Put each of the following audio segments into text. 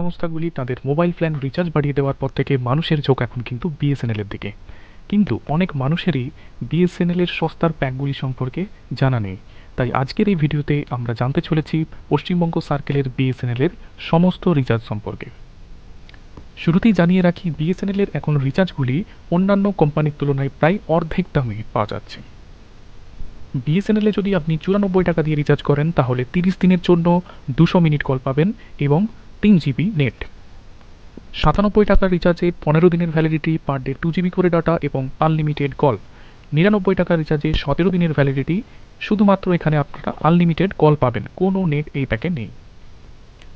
সংস্থাগুলি তাদের mobile plan recharge বাড়িয়ে দেওয়ার পর থেকে মানুষের ঝোঁক এখন কিন্তু বিএসএনএলের দিকে। কিন্তু অনেক মানুষেরই বিএসএনএলের সস্তার প্যাকগুলি সম্পর্কে জানা নেই। তাই আজকের এই ভিডিওতে আমরা জানতে চলেছি পশ্চিমবঙ্গ সার্কেলের বিএসএনএলের সমস্ত রিচার্জ সম্পর্কে। শুরুতেই জানিয়ে রাখি বিএসএনএলের এখন রিচার্জগুলি অন্যান্য কোম্পানির তুলনায় প্রায় অর্ধেক দামে পাওয়া যাচ্ছে। বিএসএনএলে যদি আপনি চুরানব্বই টাকা দিয়ে রিচার্জ করেন, তাহলে তিরিশ দিনের জন্য দুশো মিনিট কল পাবেন এবং তিন জিবি নেট সাতানব্বই টাকার রিচার্জে পনেরো দিনের validity per day two GB করে ডাটা এবং আনলিমিটেড কল নিরানব্বই টাকার রিচার্জে সতেরো দিনের ভ্যালিডিটি শুধুমাত্র এখানে আপনারা আনলিমিটেড কল পাবেন, কোনো নেট এই প্যাকে নেই।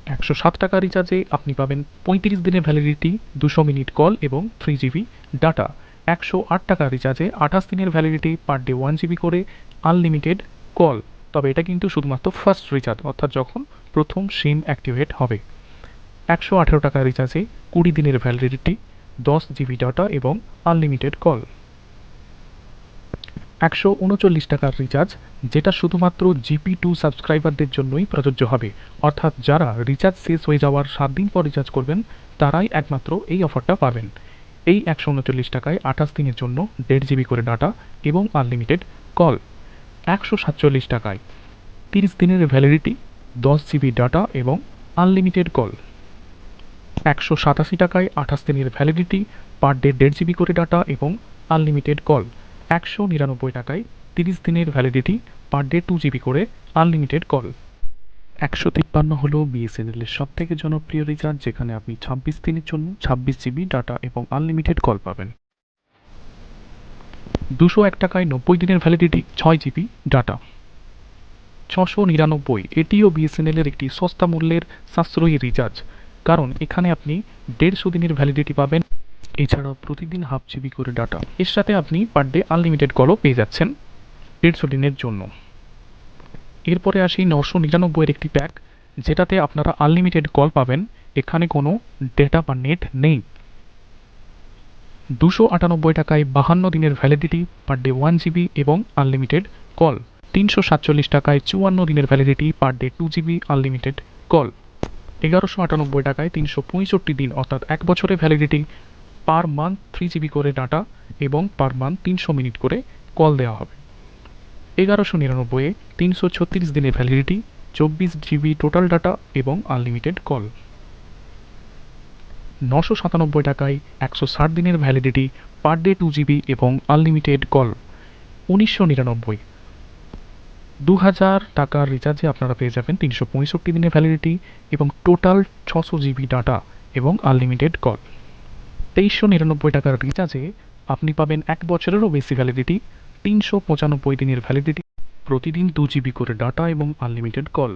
একশো সাত টাকা রিচার্জে আপনি পাবেন পঁয়ত্রিশ দিনের ভ্যালিডিটি দুশো মিনিট কল এবং থ্রি জিবি ডাটা একশো আট টাকা রিচার্জে আঠাশ দিনের validity per day one GB করে আনলিমিটেড কল তবে এটা কিন্তু শুধুমাত্র ফার্স্ট রিচার্জ অর্থাৎ যখন প্রথম সিম অ্যাক্টিভেট হবে। একশো আঠেরো টাকা রিচার্জে কুড়ি দিনের ভ্যালিডিটি দশ জিবি ডাটা এবং আনলিমিটেড কল একশো উনচল্লিশ টাকার রিচার্জ যেটা শুধুমাত্র জিপি টু সাবস্ক্রাইবারদের জন্যই প্রযোজ্য হবে। অর্থাৎ যারা রিচার্জ শেষ হয়ে যাওয়ার সাত দিন পর রিচার্জ করবেন, তারাই একমাত্র এই অফারটা পাবেন। এই একশো উনচল্লিশ টাকায় আঠাশ দিনের জন্য দেড় জিবি করে ডাটা এবং আনলিমিটেড কল একশো সাতচল্লিশ টাকায় তিরিশ দিনের ভ্যালিডিটি দশ জিবি ডাটা এবং আনলিমিটেড কল একশো সাতাশি টাকায় আঠাশ দিনের ভ্যালিডিটি পার ডে দেড় জিবি করে ডাটা এবং আনলিমিটেড কল একশো নিরানব্বই টাকায় তিরিশ দিনের validity per day two GB করে আনলিমিটেড কল একশো তিপ্পান্ন হলো বিএসএনএলের সব থেকে জনপ্রিয় রিচার্জ যেখানে আপনি ছাব্বিশ দিনের জন্য ছাব্বিশ জিবি ডাটা এবং আনলিমিটেড কল পাবেন। দুশো এক টাকায় নব্বই দিনের ভ্যালিডিটি ছয় জিবি ডাটা ছশো নিরানব্বই, এটিও বিএসএনএলের একটি সস্তা মূল্যের সাশ্রয়ী রিচার্জ কারণ এখানে আপনি দেড়শো দিনের ভ্যালিডিটি পাবেন। এছাড়াও প্রতিদিন হাফ জিবি করে ডাটা এর সাথে আপনি পার ডে আনলিমিটেড কলও পেয়ে যাচ্ছেন দেড়শো দিনের জন্য। এরপরে আসি নশো নিরানব্বইয়ের একটি প্যাক যেটাতে আপনারা আনলিমিটেড কল পাবেন। এখানে কোনো ডেটা বা নেট নেই। দুশো আটানব্বই টাকায় বাহান্ন দিনের validity per day one GB এবং আনলিমিটেড কল তিনশো সাতচল্লিশ টাকায় চুয়ান্ন দিনের validity per day two GB unlimited call এগারোশো আটানব্বই টাকায় তিনশো পঁয়ষট্টি দিন, অর্থাৎ এক বছরের validity per month three GB করে ডাটা এবং পার মান্থ তিনশো মিনিট করে কল দেওয়া হবে। এগারোশো নিরানব্বইয়ে তিনশো ছত্রিশ দিনের ভ্যালিডিটি চব্বিশ জিবি টোটাল ডাটা এবং আনলিমিটেড কল নশো সাতানব্বই টাকায় একশো ষাট দিনের validity per day two GB এবং আনলিমিটেড কল উনিশশো নিরানব্বই দু হাজার টাকার রিচার্জে আপনারা পেয়ে যাবেন তিনশো পঁয়ষট্টি দিনের ভ্যালিডিটি এবং টোটাল ছশো জিবি ডাটা এবং আনলিমিটেড কল তেইশশো নিরানব্বই টাকার রিচার্জে আপনি পাবেন এক বছরেরও বেশি ভ্যালিডিটি তিনশো পঁচানব্বই দিনের ভ্যালিডিটি প্রতিদিন দু জিবি করে ডাটা এবং আনলিমিটেড কল